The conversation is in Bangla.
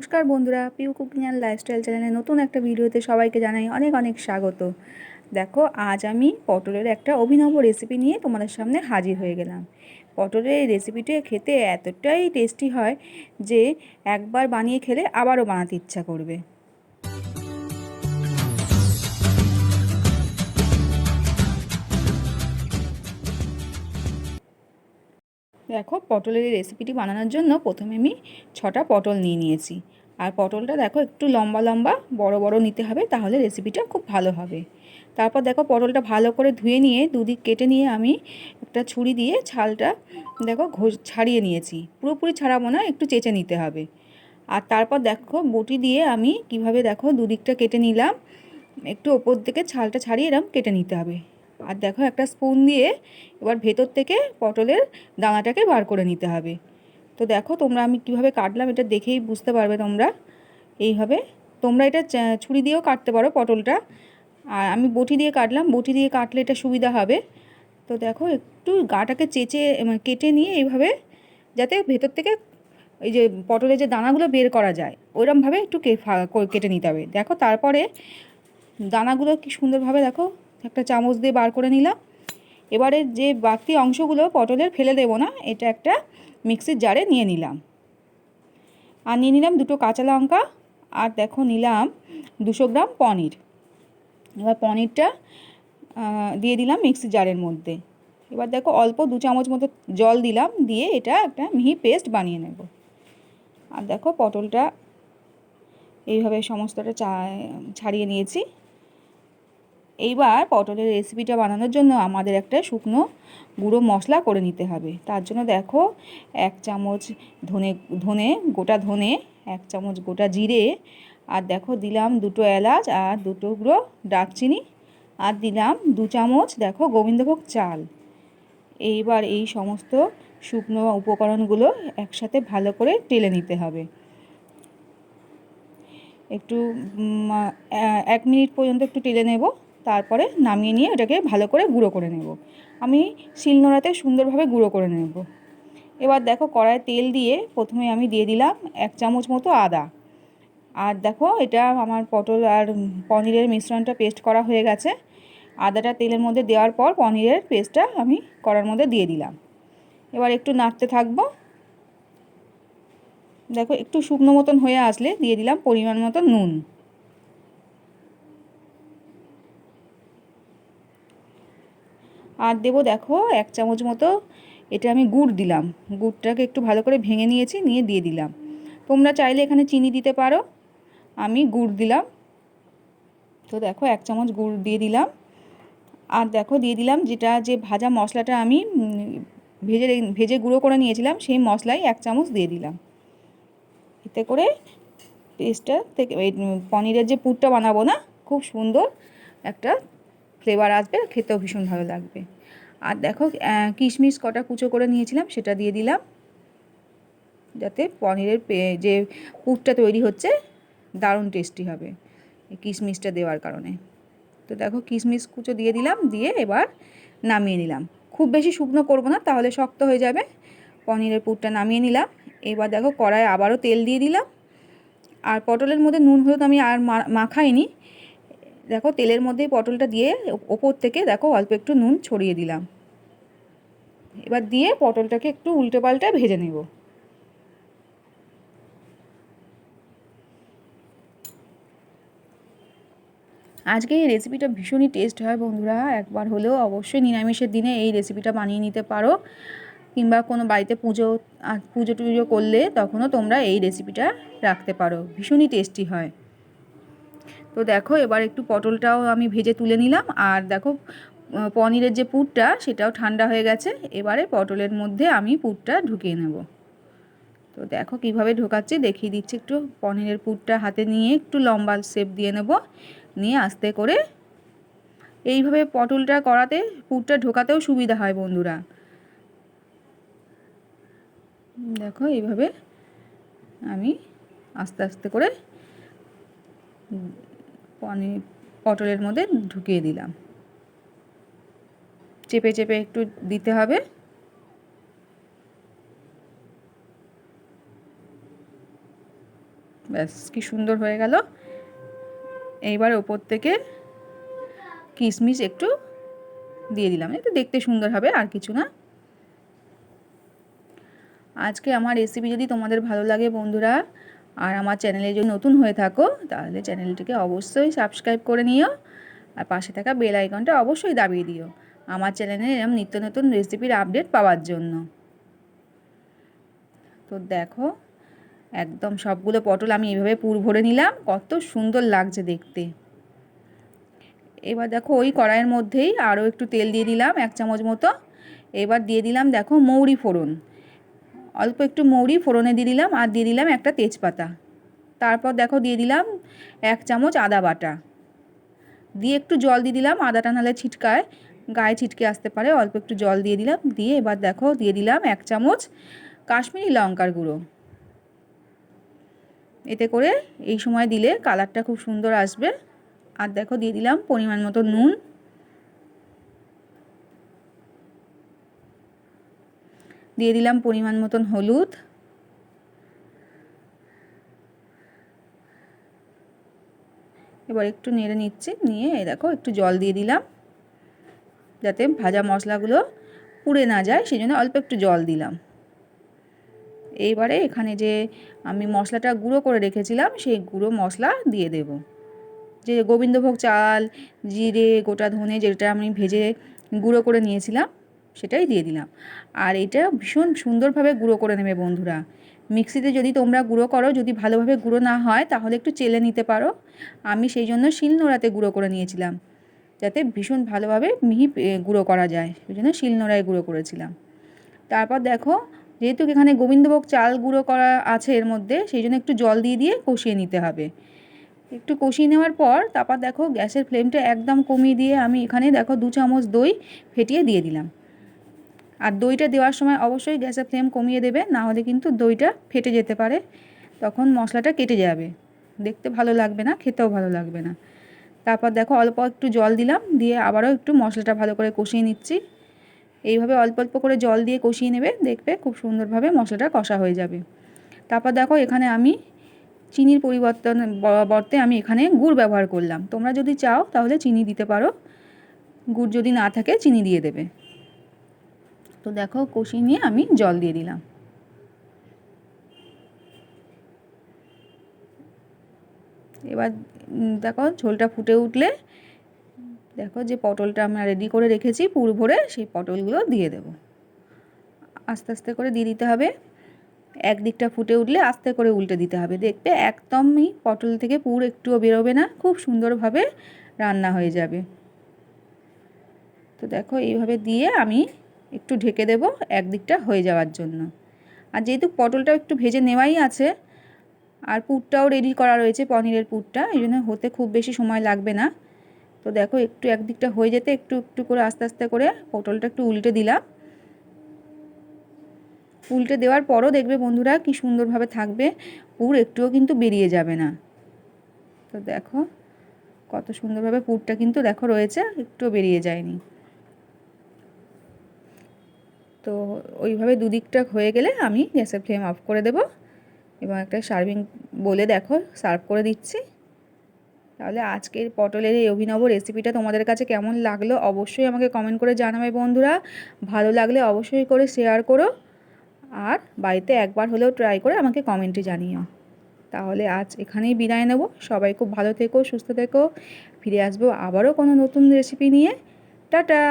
নমস্কার বন্ধুরা পিউ কুকিং অ্যান্ড লাইফস্টাইল চ্যানেলে নতুন একটা ভিডিওতে সবাইকে জানাই অনেক অনেক স্বাগত। দেখো, আজ আমি পটলের একটা অভিনব রেসিপি নিয়ে তোমাদের সামনে হাজির হয়ে গেলাম। পটলের এই রেসিপিটি খেতে এতটাই টেস্টি হয় যে একবার বানিয়ে খেলে আবারও বানাতে ইচ্ছা করবে। দেখো পটলের এই রেসিপিটি বানানোর জন্য প্রথমে আমি ছটা পটল নিয়ে নিয়েছি। আর পটলটা দেখো একটু লম্বা লম্বা, বড় বড় নিতে হবে তাহলে রেসিপিটা খুব ভালো হবে। তারপর দেখো পটলটা ভালো করে ধুয়ে নিয়ে দুদিক কেটে নিয়ে আমি একটা ছুরি দিয়ে ছালটা দেখো ছাড়িয়ে নিয়েছি। পুরোপুরি ছাড়াবো না, একটু চেঁচে নিতে হবে। আর তারপর দেখো বটি দিয়ে আমি কীভাবে দেখো দুদিকটা কেটে নিলাম, একটু ওপর দিকে ছালটা ছাড়িয়ে এরম কেটে নিতে হবে। আর দেখো একটা স্পুন দিয়ে এবার ভেতর থেকে পটলের দানাটাকে বার করে নিতে হবে। তো দেখো তোমরা আমি কীভাবে কাটলাম এটা দেখেই বুঝতে পারবে তোমরা। এইভাবে তোমরা এটা ছুরি দিয়েও কাটতে পারো পটলটা। আর আমি বটি দিয়ে কাটলাম, বটি দিয়ে কাটলে এটা সুবিধা হবে। তো দেখো একটু গাটাকে চেঁচে মানে কেটে নিয়ে এইভাবে যাতে ভেতর থেকে এই যে পটলের যে দানাগুলো বের করা যায়, ওইরমভাবে একটু কেটে নিতে হবে। দেখো তারপরে দানাগুলো কি সুন্দরভাবে দেখো একটা চামচ দিয়ে বার করে নিলাম। এবারে যে বাকি অংশগুলো পটলের ফেলে দেবো না, এটা একটা মিক্সির জারে নিয়ে নিলাম। আর নিয়ে নিলাম দুটো কাঁচা লঙ্কা, আর দেখো নিলাম দুশো গ্রাম পনির। এবার পনিরটা দিয়ে দিলাম মিক্সির জারের মধ্যে। এবার দেখো অল্প দু চামচ মতো জল দিলাম, দিয়ে এটা একটা মিহি পেস্ট বানিয়ে নেব। আর দেখো পটলটা এইভাবে সমস্তটা চা, ছাড়িয়ে নিয়েছি। এইবার পটলের রেসিপিটা বানানোর জন্য আমাদের একটা শুকনো গুঁড়ো মশলা করে নিতে হবে। তার জন্য দেখো, এক চামচ ধনে ধনে, গোটা ধনে, এক চামচ গোটা জিরে, আর দেখো দিলাম দুটো এলাচ আর দুটো গুঁড়ো দারচিনি, আর দিলাম দু চামচ দেখো গোবিন্দভোগ চাল। এইবার এই সমস্ত শুকনো উপকরণগুলো একসাথে ভালো করে টেলে নিতে হবে। একটু এক মিনিট পর্যন্ত একটু টেলে নেব। তারপরে নামিয়ে নিয়ে এটাকে ভালো করে গুঁড়ো করে নেব। আমি শিলনোড়াতে সুন্দরভাবে গুঁড়ো করে নেব। এবার দেখো কড়ায় তেল দিয়ে প্রথমে আমি দিয়ে দিলাম এক চামচ মতো আদা। আর দেখো এটা আমার পটল আর পনিরের মিশ্রণটা পেস্ট করা হয়ে গেছে। আদাটা তেলের মধ্যে দেওয়ার পর পনিরের পেস্টটা আমি কড়ার মধ্যে দিয়ে দিলাম। এবার একটু নাড়তে থাকব। দেখো একটু শুকনো মতন হয়ে আসলে দিয়ে দিলাম পরিমাণ মতো নুন। আর দেবো দেখো এক চামচ মতো এটা আমি গুড় দিলাম। গুড়টাকে একটু ভালো করে ভেঙে নিয়েছি, নিয়ে দিয়ে দিলাম। তোমরা চাইলে এখানে চিনি দিতে পারো। আমি গুড় দিলাম। তো দেখো এক চামচ গুড় দিয়ে দিলাম। আর দেখো দিয়ে দিলাম যেটা, যে ভাজা মশলাটা আমি ভেজে ভেজে গুঁড়ো করে নিয়েছিলাম, সেই মশলাই এক চামচ দিয়ে দিলাম। এতে করে পেস্টটা থেকে পনিরের যে পুরটা বানাবো না, খুব সুন্দর একটা ফ্লেভার আসবে খেতেও ভীষণ ভালো লাগবে। আর দেখো কিশমিশ কটা কুচো করে নিয়েছিলাম, সেটা দিয়ে দিলাম। যাতে পনিরের যে পুরটা তৈরি হচ্ছে, দারুণ টেস্টি হবে কিশমিশটা দেওয়ার কারণে। তো দেখো, কিশমিশ কুচো দিয়ে দিলাম, দিয়ে এবার নামিয়ে নিলাম। খুব বেশি শুকনো করব না, তাহলে শক্ত হয়ে যাবে। পনিরের পুরটা নামিয়ে নিলাম। এবার দেখো কড়ায় আবারও তেল দিয়ে দিলাম। আর পটলের মধ্যে নুন, হলুদ আমি আর মাখাইনি। দেখো তেলের মধ্যে পটলটা দিয়ে ওপর থেকে দেখো অল্প একটু নুন ছড়িয়ে দিলাম। এবার দিয়ে পটলটাকে একটু উল্টে পাল্টা ভেজে নেব। আজকে এই রেসিপিটা ভীষণই টেস্ট হয় বন্ধুরা, একবার হলেও অবশ্যই নিরামিষের দিনে এই রেসিপিটা বানিয়ে নিতে পারো। কিংবা কোনো বাড়িতে পুজো পুজো টুজো করলে তখনও তোমরা এই রেসিপিটা রাখতে পারো, ভীষণই টেস্টি হয়। তো দেখো, এবার একটু পটলটাও আমি ভেজে তুলে নিলাম। আর দেখো পনিরের যে পুরটা, সেটাও ঠান্ডা হয়ে গেছে। এবারে পটলের মধ্যে আমি পুরটা ঢুকিয়ে নেব। তো দেখো, কীভাবে ঢোকাচ্ছি, দেখিয়ে দিচ্ছি। একটু পনিরের পুরটা হাতে নিয়ে একটু লম্বা শেপ দিয়ে নেব। নিয়ে আস্তে করে এইভাবে পটলটা করাতে, পুরটা ঢোকাতেও সুবিধা হয় বন্ধুরা। দেখো, এইভাবে আমি আস্তে আস্তে করে পনির পটলের মধ্যে ঢুকিয়ে দিলাম। চেপে চেপে একটু দিতে হবে। ব্যাস, কি সুন্দর হয়ে গেল। এইবার ওপর থেকে কিশমিশ একটু দিয়ে দিলাম। একটু দেখতে সুন্দর হবে, আর কিছু না। আজকে আমার রেসিপি যদি তোমাদের ভালো লাগে বন্ধুরা আর আমার চ্যানেলে যদি নতুন হয়ে থাকো, তাহলে চ্যানেলটিকে অবশ্যই সাবস্ক্রাইব করে নিও আর পাশে থাকা বেল আইকনটা অবশ্যই দাবিয়ে দিও আমার চ্যানেলে এরকম নিত্য নতুন রেসিপির আপডেট পাওয়ার জন্য। তো দেখো, একদম সবগুলো পটল আমি এভাবে পুর ভরে নিলাম, কত সুন্দর লাগছে দেখতে। এবার দেখো ওই কড়াইয়ের মধ্যেই আরও একটু তেল দিয়ে দিলাম, এক চামচ মতো। এবার দিয়ে দিলাম দেখো মৌরি ফোড়ন। অল্প একটু মৌরি ফোড়নে দিয়ে দিলাম আর দিয়ে দিলাম একটা তেজপাতা। তারপর দেখো দিয়ে দিলাম এক চামচ আদা বাটা। দিয়ে একটু জল দিয়ে দিলাম, আদাটা নাহলে ছিটকায়, গায়ে ছিটকে আসতে পারে, অল্প একটু জল দিয়ে দিলাম, দিয়ে এবার দেখো দিয়ে দিলাম এক চামচ কাশ্মীরি লঙ্কার গুঁড়ো। এতে করে এই সময় দিলে কালারটা খুব সুন্দর আসবে। আর দেখো দিয়ে দিলাম পরিমাণ মতো নুন। দিয়ে দিলাম পরিমাণ মতন হলুদ। এবার একটু নেড়ে নিচ্ছি, নিয়ে এই দেখো একটু জল দিয়ে দিলাম, যাতে ভাজা মশলাগুলো পুড়ে না যায় সেই জন্য অল্প একটু জল দিলাম। এইবারে এখানে যে আমি মশলাটা গুঁড়ো করে রেখেছিলাম, সেই গুঁড়ো মশলা দিয়ে দেব। যে গোবিন্দভোগ চাল, জিরে, গোটা ধনে, যেটা আমি ভেজে গুঁড়ো করে নিয়েছিলাম সেটাই দিয়ে দিলাম। আর এটা ভীষণ সুন্দরভাবে গুঁড়ো করে নেবে বন্ধুরা। মিক্সিতে যদি তোমরা গুঁড়ো করো, যদি ভালোভাবে গুঁড়ো না হয়, তাহলে একটু চেলে নিতে পারো। আমি সেই জন্য শিলনোড়াতে গুঁড়ো করে নিয়েছিলাম, যাতে ভীষণ ভালোভাবে মিহি গুঁড়ো করা যায়। সেই জন্য শিলনোড়ায় গুঁড়ো করেছিলাম। তারপর দেখো, যেহেতু এখানে গোবিন্দভোগ চাল গুঁড়ো করা আছে এর মধ্যে, সেই জন্য একটু জল দিয়ে দিয়ে কষিয়ে নিতে হবে। একটু কষিয়ে নেওয়ার পর, তারপর দেখো গ্যাসের ফ্লেমটা একদম কমিয়ে দিয়ে আমি এখানে দেখো দু চামচ দই ফেটিয়ে দিয়ে দিলাম। আর দইটা দেওয়ার সময় অবশ্যই গ্যাসের ফ্লেম কমিয়ে দেবে, না হলে কিন্তু দইটা ফেটে যেতে পারে। তখন মশলাটা কেটে যাবে। দেখতে ভালো লাগবে না, খেতেও ভালো লাগবে না। তারপর দেখো অল্প একটু জল দিলাম, দিয়ে আবারও একটু মশলাটা ভালো করে কষিয়ে নিচ্ছি। এইভাবে অল্প অল্প করে জল দিয়ে কষিয়ে নেবে, দেখবে খুব সুন্দরভাবে মশলাটা কষা হয়ে যাবে। তারপর দেখো এখানে আমি চিনির পরিবর্তন বর্তে আমি এখানে গুড় ব্যবহার করলাম। তোমরা যদি চাও তাহলে চিনি দিতে পারো। গুড় যদি না থাকে, চিনি দিয়ে দেবে। তো দেখো কষিয়ে নিয়ে আমি জল দিয়ে দিলাম। এবার দেখো ঝোলটা ফুটে উঠলে দেখো যে পটলটা আমরা রেডি করে রেখেছি পুর ভরে, সেই পটলগুলো দিয়ে দেব। আস্তে আস্তে করে দিয়ে দিতে হবে। একদিকটা ফুটে উঠলে আস্তে করে উল্টে দিতে হবে। দেখবে একদমই পটল থেকে পুর একটুও বেরোবে না, খুব সুন্দরভাবে রান্না হয়ে যাবে। তো দেখো এইভাবে দিয়ে আমি একটু ঢেকে দেব, একদিকটা হয়ে যাওয়ার জন্য। আর যেহেতু পটলটাও একটু ভেজে নেওয়াই আছে, আর পুরটাও রেডি করা রয়েছে, পনিরের পুরটা, এই জন্য হতে খুব বেশি সময় লাগবে না। তো দেখো, একটু একদিকটা হয়ে যেতে একটু একটু করে আস্তে আস্তে করে পটলটা একটু উল্টে দিলাম। উল্টে দেওয়ার পরও দেখবে বন্ধুরা কি সুন্দরভাবে থাকবে, পুর একটুও কিন্তু বেরিয়ে যাবে না। তো দেখো, কত সুন্দরভাবে পুরটা কিন্তু দেখো রয়েছে, একটুও বেরিয়ে যায়নি। তো ওইভাবে দুদিকটা হয়ে গেলে আমি গ্যাসের ফ্লেম অফ করে দেব এবং একটা সার্ভিং বলে দেখো, সার্ভ করে দিচ্ছি। তাহলে আজকের পটলের এই অভিনব রেসিপিটা তোমাদের কাছে কেমন লাগল অবশ্যই আমাকে কমেন্ট করে জানাবে বন্ধুরা। ভালো লাগলে অবশ্যই করে শেয়ার করো আর বাড়িতে একবার হলেও ট্রাই করে আমাকে কমেন্টে জানিও। তাহলে আজ এখানেই বিদায় নেব। সবাই খুব ভালো থেকো, সুস্থ থেকো। ফিরে আসব আবারও কোনো নতুন রেসিপি নিয়ে। টাটা!